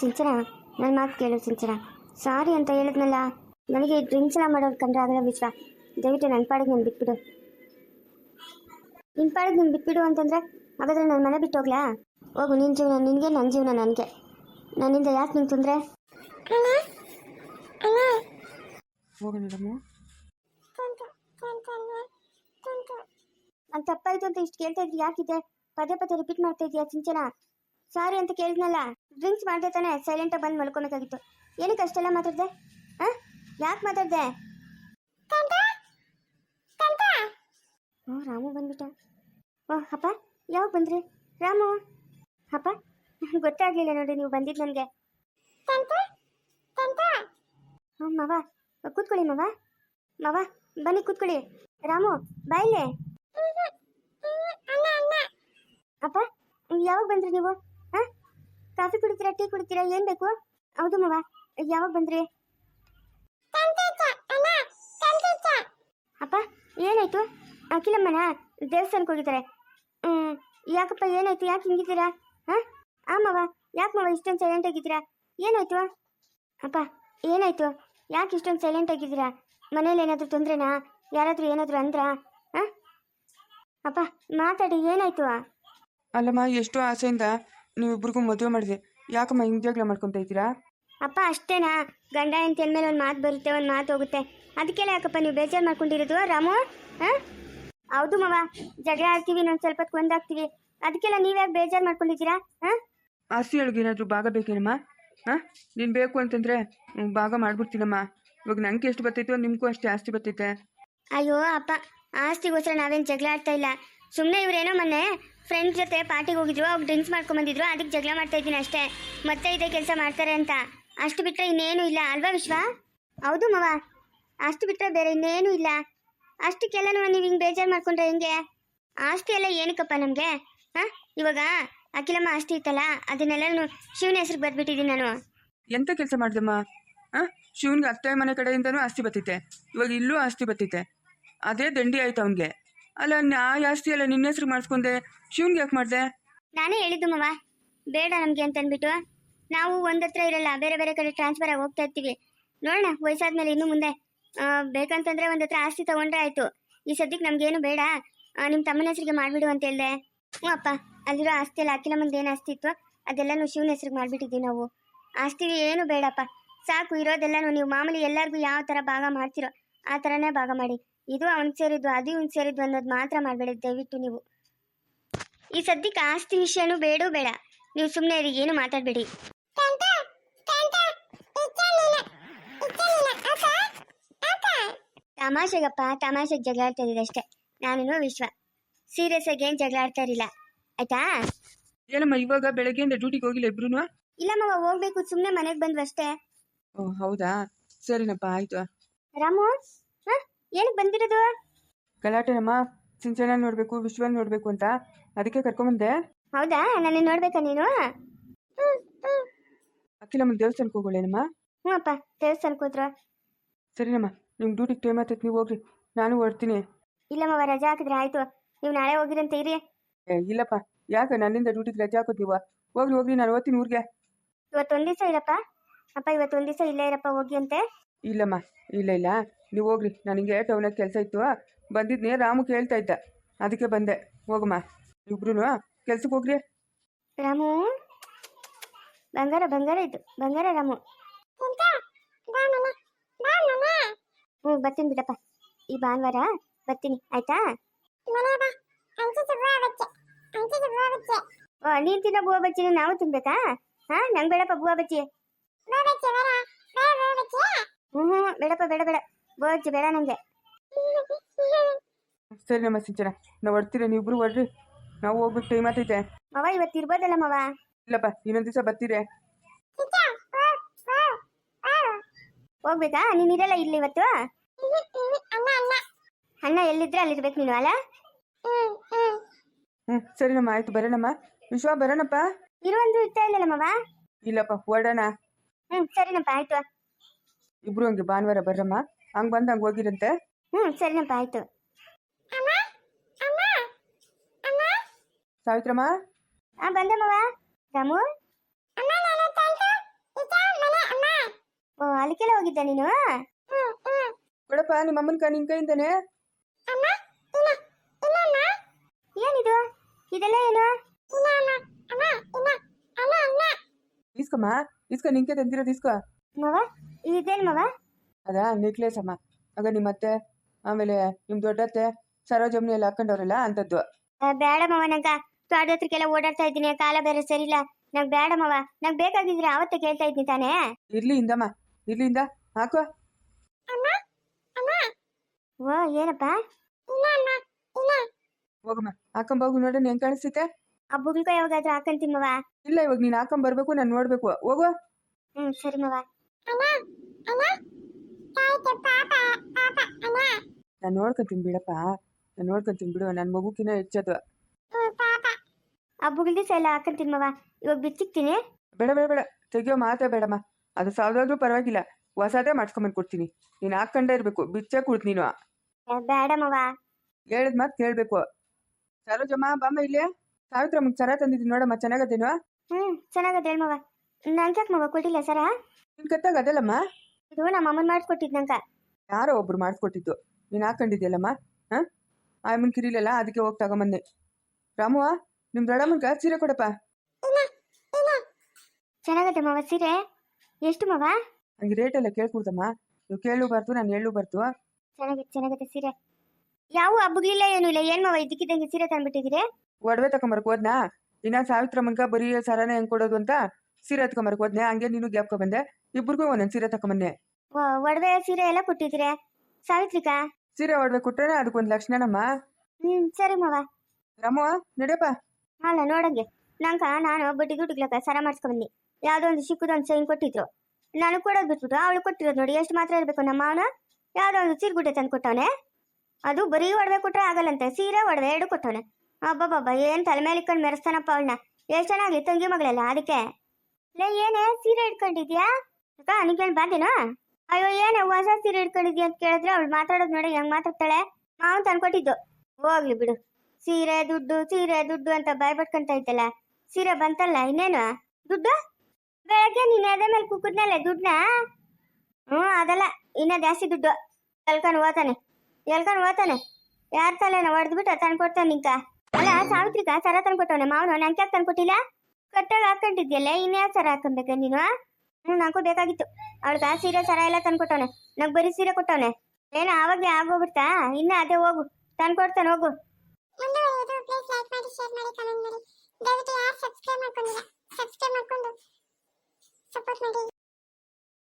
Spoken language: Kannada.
ಸಿಂಚನ ನನ್ನ ಮಾತು ಕೇಳು ಸಿಂಚನ. ಸಾರಿ ಅಂತ ಹೇಳಿದ್ನಲ್ಲ ನನಗೆ ಡ್ರಿಂಕ್ಸ್ ಎಲ್ಲ ಮಾಡೋದು ಕಂಡ್ರೆ ಆಗಲ್ಲ ವಿಶ್ವ. ದಯವಿಟ್ಟು ನನ್ನ ಪಾಡಿಗೆ ನಾನು ಬಿಟ್ಬಿಡು. ನಿನ್ನ ಪಾಡಿಗೆ ನೀನು ಬಿಟ್ಬಿಡು ಅಂತಂದರೆ ಹಾಗಾದ್ರೆ ನಾನು ಮನೆ ಬಿಟ್ಟು ಹೋಗ್ಲಾ? ಹೋಗು ನಿನ್ನ ಜೀವನ ನಿನಗೆ ನನ್ನ ಜೀವನ ನನಗೆ. ನನ್ನಿಂದ ಯಾಕೆ ನಿಂಗೆ ತೊಂದರೆ? ಹೋಗೋಣ ಮೇಡಮ್ ನಾನು ತಪ್ಪಾಯಿತು ಅಂತ ಇಷ್ಟು ಕೇಳ್ತಾ ಇದ್ರಿ ಯಾಕಿದೆ? ಪದೇ ಪದೇ ರಿಪೀಟ್ ಮಾಡ್ತಾ ಇದೀಯಾ ಸಿಂಚನ? ಸಾರಿ ಅಂತ ಕೇಳಿದ್ನಲ್ಲ. ಡ್ರಿಂಕ್ಸ್ ಮಾಡಿದೆ ತಾನೆ ಸೈಲೆಂಟಾಗಿ ಬಂದು ಮಲ್ಕೊಬೇಕಾಗಿತ್ತು. ಏನಕ್ಕೆ ಅಷ್ಟೆಲ್ಲ ಮಾತಾಡ್ದೆ? ಹಾಂ? ಯಾಕೆ ಮಾತಾಡ್ದೆ? ಓ ರಾಮು ಬಂದ್ಬಿಟ್ಟ. ಓ ಅಪ್ಪ ಯಾವಾಗ ಬಂದ್ರಿ? ರಾಮು? ಅಪ್ಪ ಗೊತ್ತಾಗ್ಲಿಲ್ಲ ನೋಡಿ ನೀವು ಬಂದಿದ್ದು ನನಗೆ. ಹ್ಞೂ ಮವ ಕೂತ್ಕೊಳ್ಳಿ ಮವ. ಮವ ಬನ್ನಿ ಕೂತ್ಕೊಳ್ಳಿ. ರಾಮು ಬಾಯಿಲೆ ಅಪ್ಪ ಯಾವಾಗ ಬಂದ್ರಿ ನೀವು? ಕಾಫಿ ಕುಡಿತೀರಾ, ಟೀ ಕುಡಿತೀರಾ, ಏನ್ ಬೇಕು? ಹೌದು ಮವ. ಯಾವಾಗ ಬಂದ್ರಿ? ಅಪ್ಪ, ಏನಾಯ್ತು? ಅಖಿಲಮ್ಮನ? ದೇವಸ್ಥಾನಕ್ಕೆ ಹೋಗಿದ್ದಾರೆ. ಹ್ಮ್, ಯಾಕಪ್ಪ ಏನಾಯ್ತು? ಯಾಕೆ ಹಿಂಗಿದ್ದೀರಾ? ಹಾ? ಆ ಮವ, ಯಾಕೆ ಮವ ಇಷ್ಟೊಂದು ಸೈಲೆಂಟ್ ಆಗಿದ್ದೀರಾ? ಏನಾಯ್ತು? ಅಪ್ಪ, ಏನಾಯ್ತು? ಯಾಕೆ ಇಷ್ಟೊಂದು ಸೈಲೆಂಟ್ ಆಗಿದ್ದೀರಾ? ಮನೇಲಿ ಏನಾದರೂ ತೊಂದ್ರೆನಾ? ಯಾರಾದರೂ ಏನಾದರೂ ಅಂದ್ರಾ? ಹಾ? ಅಪ್ಪ, ಮಾತಾಡಿ, ಏನಾಯ್ತು? ಅಲ್ಲಮ್ಮ, ಎಷ್ಟು ಆಸೆಯಿಂದ ನೀವಿಬ್ರಿಗೂ ಮದುವೆ ಮಾಡಿದೆ. ಯಾಕಮ್ಮ ಹಿಂಗೆ ಜಗಳ ಮಾಡ್ಕೊತಾ ಇದ್ದೀರಾ? ಅಪ್ಪ ಅಷ್ಟೇನಾ? ಗಂಡ ಹೆಂಡತಿ ಮೇಲೆ ಒಂದು ಮಾತು ಬರುತ್ತೆ ಒಂದು ಮಾತು ಹೋಗುತ್ತೆ. ಅದಕ್ಕೆಲ್ಲ ಯಾಕಪ್ಪ ನೀವು ಬೇಜಾರು ಮಾಡ್ಕೊಂಡಿರೋದು ರಾಮು? ಹಾಂ? ಹೌದು ಮವ. ಜಗಳ ಆಡ್ತೀವಿ ಇನ್ನೊಂದು ಸ್ವಲ್ಪ ಹೊತ್ತು ಒಂದಾಗ್ತೀವಿ ಅದಕ್ಕೆಲ್ಲ ನೀವ್ಯಾಕೆ ಬೇಜಾರು ಮಾಡ್ಕೊಂಡಿದ್ದೀರಾ? ಹಾ? ಆಸ್ತಿ ಏನಾದರೂ ಭಾಗ ಬೇಕೇನಮ್ಮ? ಹಾಂ? ನೀನು ಬೇಕು ಅಂತಂದ್ರೆ ಹ್ಮ್, ಭಾಗ ಮಾಡ್ಬಿಡ್ತೀನಮ್ಮ. ಇವಾಗ ನಂಗೆ ಎಷ್ಟು ಬರ್ತೈತೋ ನಿಮಗೂ ಅಷ್ಟೇ ಆಸ್ತಿ ಬರ್ತೈತೆ. ಅಯ್ಯೋ ಅಪ್ಪ ಆಸ್ತಿಗೋಸ್ಕರ ನಾವೇನು ಜಗಳ ಆಡ್ತಾ ಇಲ್ಲ. ಸುಮ್ಮನೆ ಇವರೇನೋ ಮೊನ್ನೆ ಫ್ರೆಂಡ್ಸ್ ಜೊತೆ ಪಾರ್ಟಿಗೆ ಹೋಗಿದ್ರು ಅವ್ರು ಡ್ರಿಂಕ್ಸ್ ಮಾಡ್ಕೊಂಬಂದಿದ್ರು ಅದಕ್ಕೆ ಜಗಳ ಮಾಡ್ತಾ ಇದ್ದೀನಿ ಅಷ್ಟೇ. ಮತ್ತೆ ಇದೇ ಕೆಲಸ ಮಾಡ್ತಾರೆ ಅಂತ. ಅಷ್ಟು ಬಿಟ್ಟರೆ ಇನ್ನೇನು ಇಲ್ಲ ಅಲ್ವಾ ವಿಶ್ವ? ಹೌದು ಮವ. ಅಷ್ಟು ಬಿಟ್ಟರೆ ಬೇರೆ ಇನ್ನೇನು ಇಲ್ಲ. ಅಷ್ಟಕ್ಕೆಲ್ಲ ನೀವು ಹಿಂಗೆ ಬೇಜಾರು ಮಾಡ್ಕೊಂಡ್ರೆ ಹೆಂಗೆ? ಆಸ್ತಿ ಎಲ್ಲ ಏನಕ್ಕಪ್ಪ ನಮಗೆ? ಹಾಂ? ಇವಾಗ ಅಖಿಲಮ್ಮ ಆಸ್ತಿ ಇತ್ತಲ್ಲ ಅದನ್ನೆಲ್ಲ ಶಿವನ ಹೆಸ್ರಿಗೆ ಬರ್ಬಿಟ್ಟಿದ್ದೀನಿ ನಾನು. ಎಂತ ಕೆಲಸ ಮಾಡಿದಮ್ಮ? ಹಾಂ? ಶಿವನ್ಗೆ ಅತ್ತೆ ಮನೆ ಕಡೆಯಿಂದನೂ ಆಸ್ತಿ ಬತ್ತಿತ್ತೆ. ಇವಾಗ ಇಲ್ಲೂ ಆಸ್ತಿ ಬತ್ತಿತ್ತೆ. ಅದೇ ದಂಡಿ ಆಯ್ತು ಅವನಿಗೆ. ಅಲ್ಲ ನಾ ಜಾಸ್ತಿ ಅಲ್ಲ ನಿನ್ನ ಹೆಸ್ರು ಮಾಡಿಸ್ಕೊಂಡೆ. ಶಿವನ್ಗೆ ಯಾಕೆ ಮಾಡಿದೆ? ನಾನೇ ಹೇಳಿದ್ದು ಮವ. ಬೇಡ ನಮಗೆ ಅಂತ ಅಂದ್ಬಿಟ್ಟು ನಾವು ಒಂದತ್ರ ಇರಲ್ಲ, ಬೇರೆ ಬೇರೆ ಕಡೆ ಟ್ರಾನ್ಸ್ಫರ್ ಆಗಿ ಹೋಗ್ತಾ ಇರ್ತೀವಿ. ನೋಡೋಣ, ವಯಸ್ಸಾದ್ಮೇಲೆ ಇನ್ನು ಮುಂದೆ. ಬೇಕಂತಂದ್ರೆ ಒಂದತ್ರ ಆಸ್ತಿ ತಗೊಂಡ್ರೆ ಆಯ್ತು. ಈ ಸದ್ಯಕ್ಕೆ ನಮ್ಗೇನು ಬೇಡ. ನಿಮ್ಮ ತಮ್ಮನ ಹೆಸರಿಗೆ ಮಾಡ್ಬಿಡು ಅಂತ ಹೇಳ್ದೆ. ಹ್ಞೂ ಅಪ್ಪ, ಅಲ್ಲಿರೋ ಆಸ್ತಿ ಎಲ್ಲ ಅಖಿಲ ಮುಂದೆ ಏನು ಆಸ್ತಿ ಇತ್ತು? ಅದೆಲ್ಲನೂ ಶಿವನ ಹೆಸರಿಗೆ ಮಾಡಿಬಿಟ್ಟಿದ್ದೀವಿ ನಾವು. ಆಸ್ತಿ ಏನು ಬೇಡಪ್ಪ. ಸಾಕು, ಇರೋದೆಲ್ಲನೂ ನೀವು ಮಾಮೂಲಿ ಎಲ್ಲರಿಗೂ ಯಾವ ಥರ ಭಾಗ ಮಾಡ್ತಿರೋ, ಆ ಥರನೇ ಭಾಗ ಮಾಡಿ. ಇದು ಅವ್ನಿಗೆ ಸೇರಿದ್ದು ಅದು ಇವ್ನಿಗೆ ಸೇರಿದ್ದು ಅನ್ನೋದು ಮಾತ್ರ ಮಾಡಬೇಡಿ ದಯವಿಟ್ಟು ನೀವು. ಈ ಸದ್ಯಕ್ಕೆ ಆಸ್ತಿ ವಿಷಯನೂ ಬೇಡೂ ಬೇಡ. ನೀವು ಸುಮ್ಮನೆ ಇರಿ ಏನು ಮಾತಾಡಬೇಡಿ. ತಮಾಷೆಗಪ್ಪ ತಮಾಷೆಗೆ ಜಗಳಾಡ್ತಾ ಆಡ್ತಾ ಇದ್ದಿದ್ದು ಅಷ್ಟೇ. ನಾನು ವಿಶ್ವ. ಸೀರಿಯಸ್ ಆಗಿ ಏನು ಜಗಳ ಆಡ್ತಾ ಇರಲಿಲ್ಲ. ಆಯ್ತಾ? ಏನಮ್ಮ ಇವಾಗ ಬೆಳಗ್ಗೆಯಿಂದ ಡ್ಯೂಟಿಗೆ ಹೋಗಿಲ್ಲ ಇಬ್ರು ಇಲ್ಲಮ್ಮ ಮಗ ಹೋಗ್ಬೇಕು ಸುಮ್ಮನೆ ಮನೆಗೆ ಬಂದ್ವಷ್ಟೇ. ಓ ಹೌದಾ? ಸರಿನಪ್ಪ ಆಯ್ತು. ರಾಮು? ಏನಕ್ಕೆ ಬಂದಿರೋದು? ಗಲಾಟೆನಮ್ಮ ಸಿಂಚನ ನೋಡಬೇಕು ವಿಶ್ವನ್ ನೋಡಬೇಕು ಅಂತ. ಅದಕ್ಕೆ ಕರ್ಕೊಂಬಂದೆ. ಹೌದಾ? ನಾನು ನೋಡ್ಬೇಕಾ ನೀನು? ಅಖಿಲಮ್ಮ ದೇವಸ್ಥಾನಕ್ಕೆ ಹೋಗೋಳೇನಮ್ಮ ಹ್ಞೂ ಅಪ್ಪ ದೇವಸ್ಥಾನಕ್ಕೆ ಹೋದ್ರು. ಸರಿನಮ್ಮ ನಿಮ್ಗೆ ಡ್ಯೂಟಿಗೆ ಟೈಮ್ ಆಗ್ತೈತೆ ನೀವು ಹೋಗ್ರಿ. ನಾನು ಹೊರ್ತೀನಿ ಇಲ್ಲಮ್ಮ ರಜಾ ಹಾಕಿದ್ರೆ ಆಯ್ತು. ನೀವು ನಾಳೆ ಹೋಗಿರಂತ ಇರಿ. ಏ ಇಲ್ಲಪ್ಪ. ಯಾಕೆ ನನ್ನಿಂದ ಡ್ಯೂಟಿಗೆ ರಜೆ ಹಾಕೋದು ನೀವು? ಹೋಗ್ರಿ ಹೋಗ್ರಿ ನಾನು ಓದ್ತೀನಿ ಊರಿಗೆ. ಇವತ್ತೊಂದು ದಿವಸ ಇರಪ್ಪ. ಅಪ್ಪ ಇವತ್ತು ಒಂದು ದಿವಸ ಇಲ್ಲೇ ಇರಪ್ಪ ಹೋಗಿ ಅಂತೆ? ಇಲ್ಲಮ್ಮ ಇಲ್ಲ ಇಲ್ಲ. ನೀವು ಹೋಗ್ರಿ. ನನಗೆ ಟೌನಾಗ ಕೆಲಸ ಇತ್ತು. ಬಂದಿದ್ನೇ ರಾಮು ಕೇಳ್ತಾ ಇದ್ದ. ಅದಕ್ಕೆ ಬಂದೆ. ಹೋಗಮ್ಮ. ಇಬ್ರು ಕೆಲ್ಸಕ್ಕೆ ಹೋಗ್ರಿ. ರಾಮು? ಬಂಗಾರ ಬಂಗಾರ ಇದು. ಬಂಗಾರ ರಾಮು. ಹ್ಞೂ ಬರ್ತೀನಿ ಬಿಡಪ್ಪ. ಈ ಭಾನುವಾರ ಬರ್ತೀನಿ. ಆಯ್ತಾ? ಓ ನೀನ್ ತಿನ್ನೋ ಬೂವ ಬಜ್ಜಿನ ನಾವು ತಿನ್ಬೇಕಾ? ಹಾ ನಂಗೆ ಬೇಡಪ್ಪ ಬೂವ ಬಜ್ಜಿ ಹ್ಞೂ ಬೇಡಪ್ಪ ಬೇಡ ಬೇಡ. ಬೋಜ್ ಬೇಡ ನಂಗೆ. ಸರಿನಮ್ಮ ಸಿಂಚನ ನಾವು ನೀವು ಇಬ್ರು ಹೊಡ್ರಿ ನಾವು ಹೋಗ್ಬೇಕು ಟೈಮ್ ಆಗ್ತೈತೆ ಮವ ಇವತ್ತು ಇರ್ಬೋದಲ್ಲ ಮವ? ಇಲ್ಲಪ್ಪ ಇನ್ನೊಂದು ದಿವಸ ಬರ್ತೀರಿ. ಹೋಗ್ಬೇಕಾ? ನೀನ್ ಇರಲ್ಲ ಇಲ್ಲಿ ಇವತ್ತು? ಅಣ್ಣ ಎಲ್ಲಿದ್ರೆ ಅಲ್ಲಿರ್ಬೇಕು ನೀನು ಅಲ್ಲ? ಹ್ಞೂ ಸರಿನಮ್ಮ ಆಯ್ತು ಬರೋಣಮ್ಮ. ವಿಶ್ವ ಬರೋಣಪ್ಪ. ಇರುವಂದು ಇರ್ತಾ ಇಲ್ಲಲ್ಲ ಮವ? ಇಲ್ಲಪ್ಪ ಹೊರಡೋಣ. ಹ್ಮ್ ಸರಿನಪ್ಪ ಆಯ್ತು. ಇಬ್ರು ಹಂಗೆ ಭಾನುವಾರ ಬರ್ರಮ್ಮ? ಹಂಗೆ ಬಂದು ಹಂಗೆ ಹೋಗಿರಂತೆ? ಹ್ಮ್ ಸರಿನಪ್ಪ ಆಯ್ತು. ಸಾವಿತ್ರಮ್ಮ? ಆ ಬಂದೆ ಮವ ರಾಮು ಅಲ್ಲಿಗೆಲ್ಲ ಹೋಗಿದ್ದ ನೀನು? ಕೊಡಪ್ಪ ನಿಮ್ಮ ಅಮ್ಮನ ಕ ನಿನ್ ಕೈಯಿಂದಾನೆ? ಏನಿದು? ಇದೆಲ್ಲ ಏನು? ಇಸ್ಕಮ್ಮ ಇಸ್ಕೊ ನಿಂಕೆ ತಂದಿರೋದು ಇಸ್ಕೊ ಮವ ಇದೇನು ಮವ ಅದಾ ನೆಕ್ಲೆಸ್ ಅಮ್ಮ ಆಗ ನಿಮ್ಮ ಅತ್ತೆ ಆಮೇಲೆ ನಿಮ್ಮ ದೊಡ್ಡತ್ತೆ ಸರೋಜಮ್ನಿ ಎಲ್ಲ ಹಾಕೊಂಡವ್ರಲ್ಲ ಅಂತದ್ದು ಬೇಡ ಮವ ನಂಗ ತೋಟದ ಹತ್ರಕ್ಕೆಲ್ಲ ಓಡಾಡ್ತಾ ಇದ್ದೀನಿ ಕಾಲ ಬೇರೆ ಸರಿಲ್ಲ ನಂಗೆ ಬೇಡ ಮವ ನಂಗೆ ಬೇಕಾಗಿದ್ರೆ ಅವತ್ತೇ ಕೇಳ್ತಾ ಇದ್ದೀನಿ ತಾನೇ ಇರ್ಲಿ ಇಂದಮ್ಮ ಇರ್ಲಿ ಇಂದ ಹಾಕೋ ಓ ಏನಪ್ಪ ಹೋಗಮ್ಮ ಹಾಕೊಂಬೋಗು ನೋಡು ಹೆಂಗ್ ಕಾಣಿಸ್ತೈತೆ ಹಬ್ಬಗಳ್ಕೊ ಯಾವಾಗಾದ್ರೂ ಹಾಕಂತೀನಿ ಮವ? ಇಲ್ಲ ಇವಾಗ ನೀನು ಹಾಕೊಂಬರ್ಬೇಕು ನಾನು ನೋಡ್ಬೇಕು. ಹೋಗೋ. ಹ್ಮ್ ಸರಿ ಮವ. ನಾನು ನೋಡ್ಕೊಂತೀನಿ ಬಿಡಪ್ಪ. ನಾನು ನೋಡ್ಕೊಂತೀನಿ ಬಿಡು. ನನ್ನ ಮಗುಕಿನ ಹೆಚ್ಚದು. ಹಬ್ಬಗಳ ದಿವಸ ಎಲ್ಲ ಹಾಕಂತೀನಿ ಮವ. ಇವಾಗ ಬಿಚ್ಚಿಕ್ತೀನಿ. ಬೇಡ ಬೇಡ ಬೇಡ. ತೆಗಿಯೋ ಮಾತೇ ಬೇಡಮ್ಮ. ಅದು ಸಾವಿರಾದ್ರೂ ಪರವಾಗಿಲ್ಲ. ಹೊಸದೇ ಮಾಡ್ಸ್ಕೊಂಬಂದು ಕೊಡ್ತೀನಿ. ನೀನು ಹಾಕೊಂಡೇ ಇರಬೇಕು. ಬಿಚ್ಚೆ ಕುಳ್ತೀನಿ ನೀನು. ಬೇಡ ಮವ. ಹೇಳಿದ ಮಾತು ಕೇಳಬೇಕು. ಸರೋಜಮ್ಮ ಬಾಮ್ಮ ಇಲ್ಲೇ ಸಾವಿತ್ರಮ್ಮಗೆ ಸರ ತಂದಿದ್ದೀನಿ ನೋಡಮ್ಮ ಚೆನ್ನಾಗದೇನು? ಹ್ಞೂ ಚೆನ್ನಾಗದ ಹೇಳ್ಮವ ನಂಗೆ ಯಾಕೆ ಮವ ಕೊಟ್ಟಿಲ್ಲ ಸರ? ನಿನ್ ಕತ್ತಾಗ ಅದಲ್ಲಮ್ಮ? ಇದು ನಮ್ಮ ಅಮ್ಮನ ಮಾಡಿಸ್ಕೊಟ್ಟಿದ್ದು ನಂಗೆ. ಯಾರೋ ಒಬ್ರು ಮಾಡಿಸ್ಕೊಟ್ಟಿದ್ದು ನೀನು ಹಾಕೊಂಡಿದ್ಯಲ್ಲಮ್ಮ? ಹಾಂ? ಆಯಮ್ಮನ ಕಿರಿಲಲ್ಲ ಅದಕ್ಕೆ ಹೋಗಿ ತಗೊಂಬಂದೆ. ರಾಮುವ ನಿಮ್ಮ ದೊಡ್ಡಮ್ಮನ್ಗ ಸೀರೆ ಕೊಡಪ್ಪ. ಚೆನ್ನಾಗತ್ತೆ ಮವ ಸೀರೆ? ಎಷ್ಟು ಮವ? ಹಂಗೆ ರೇಟೆಲ್ಲ ಕೇಳ್ಕೊಡ್ದಮ್ಮ ನೀವು ಕೇಳೂಬಾರ್ದು ನಾನು ಹೇಳು ಬರ್ತು. ಚೆನ್ನಾಗಿದೆ ಚೆನ್ನಾಗತ್ತೆ ಸೀರೆ. ಯಾವ ಹಬ್ಬಗಳಿಲ್ಲ ಏನೂ ಇಲ್ಲ? ಏನ್ ಮಾವ ಇದ್ದಕ್ಕಿದ್ದಂಗೆ ಸೀರೆ ತಂದ್ಬಿಟ್ಟಿದ್ದೀರಿ? ಒಡವೆ ತಗೊಂಬರಕ್ ಹೋದ್ನಾ? ಇನ್ನ ಸಾವಿತ್ರಮ್ಮನ್ಗ ಬರೀ ಸರನ ಹೆಂಗ್ ಕೊಡೋದು ಅಂತ ಸೀರೆ ಎತ್ಕೊಂಬರಕ್ ಹೋದ್ನೆ. ಹಂಗೆ ನೀನು ಗ್ಯಾಪ್ಕೊ ಬಂದೆ ಇಬ್ರಿಗೂ ಒಂದೊಂದು ಸೀರೆ ತಕೊಂಬನ್ನೆ ಓ ಒಡವೆ ಸೀರೆ ಎಲ್ಲ ಕೊಟ್ಟಿದ್ದೀರಿ? ಸಾವಿತ್ರಿಕಾ? ಸೀರೆ ಒಡವೆ ಕೊಟ್ರೆ ಅದಕ್ಕೊಂದು ಲಕ್ಷಣನಮ್ಮ ಹ್ಮ್ ಸರಿ ಮಾವ. ರಾಮು ನಡಿಯಪ್ಪ ಅಲ್ಲ ನೋಡಂಗೆ. ನಂಕ ನಾನು ಬಡ್ಡಿ ದುಡ್ಡುಗ್ಲಕ್ಕ ಸರ ಮಾಡಿಸ್ಕೊಂಬಂದು ಯಾವುದೋ ಒಂದು ಚಿಕ್ಕದೊಂದು ಸೈನ್ ಕೊಟ್ಟಿದ್ರು. ನಾನು ಕೊಡೋದು ಬಿಟ್ಬಿಟ್ಟು ಅವಳು ಕೊಟ್ಟಿರೋದು ನೋಡಿ ಎಷ್ಟು ಮಾತ್ರ ಇರಬೇಕು ನಮ್ಮ ಮಾವನ? ಯಾವುದೋ ಒಂದು ಸೀರ್ಗುಡ್ಡೆ ತಂದು ಕೊಟ್ಟವನೆ ಅದು ಬರೀ ಒಡವೆ ಕೊಟ್ರೆ ಆಗಲ್ಲಂತೆ, ಸೀರೆ ಒಡವೆ ಎರಡು ಕೊಟ್ಟವನೆ. ಅಬ್ಬಬ್ಬಬ್ಬ, ಏನು ತಲೆ ಮೇಲೆ ಇಟ್ಕೊಂಡು ಮೆರೆಸ್ತಾನಪ್ಪ ಅವಳನ್ನ ಎಷ್ಟು ಚೆನ್ನಾಗಿ ತಂಗಿ ಮಗಳೆಲ್ಲ ಅದಕ್ಕೆ. ಲೇ, ಏನೇ, ಸೀರೆ ಇಟ್ಕೊಂಡಿದ್ಯಾ? ಅಕ್ಕ, ನಿಂಗೇನು ಬಾಂದೇನೋ ಅಯ್ಯೋ, ಏನೇ, ಹೊಸ ಸೀರೆ ಇಟ್ಕೊಂಡಿದ್ಯಾ ಅಂತ ಕೇಳಿದ್ರೆ ಅವಳು ಮಾತಾಡೋದು ನೋಡಿ ಹೆಂಗ್ ಮಾತಾಡ್ತಾಳೆ? ಮಾವನ್ ತಂದ್ಕೊಟ್ಟಿದ್ದು. ಹೋಗ್ಲಿ ಬಿಡು. ಸೀರೆ, ದುಡ್ಡು ಸೀರೆ, ದುಡ್ಡು ಅಂತ ಭಯಪಟ್ಕೊಂತ ಪಟ್ಕೊಂತ ಇದ್ದಲ್ಲ. ಸೀರೆ ಬಂತಲ್ಲ, ಇನ್ನೇನು? ದುಡ್ಡು? ಬೆಳಗ್ಗೆ ನೀನು ಅದೇ ಮೇಲೆ ಕುಕ್ಕದ್ನಲ್ಲ ದುಡ್ಡನ್ನ? ಹ್ಞೂ ಅದಲ್ಲ, ಇನ್ನ ಜಾಸ್ತಿ ದುಡ್ಡು. ಕಲ್ಕೊಂಡು ಓತಾನೆ ಎಲ್ಕೊಂಡು ಹೋಗ್ತಾನೆ. ಯಾರ ತಲೆನ ತಂದು ಕೊಡ್ತಾನೆ ನಿಂಕ. ಅಲ್ಲ, ಸಾವಿತ್ರಿಕ, ಸರ ತಂದು ಕೊಟ್ಟವನೆ ಮಾವನು? ನಂಗೆ ಯಾಕೆ ತಂದು ಕೊಟ್ಟಿಲ್ಲ? ಕಟ್ಟಾಗ ಹಾಕೊಂಡಿದ್ಯಲ್ಲ ಇನ್ಯಾವ ಸರ ಹಾಕೊಂಬೇಕ ನೀನು? ಹ್ಞೂ ನಂಗೂ ಬೇಕಾಗಿತ್ತು. ಅವಳಿಗೆ ಸೀರೆ, ಸರ ಎಲ್ಲ ತಂದು ಕೊಟ್ಟವನೆ. ನಂಗೆ ಬರೀ ಸೀರೆ ಕೊಟ್ಟವನೆ. ಏನು ಆವಾಗಲೇ ಆಗೋಗ್ಬಿಡ್ತಾ? ಇನ್ನ ಅದೇ ಹೋಗು. ತಂದು ಕೊಡ್ತಾನೆ, ಹೋಗು. ಸಬ್ಸ್ಕ್ರೈಬ್ ಮಾಡ್ಕೊಂಡು ಸಪೋರ್ಟ್ ಮಾಡಿ.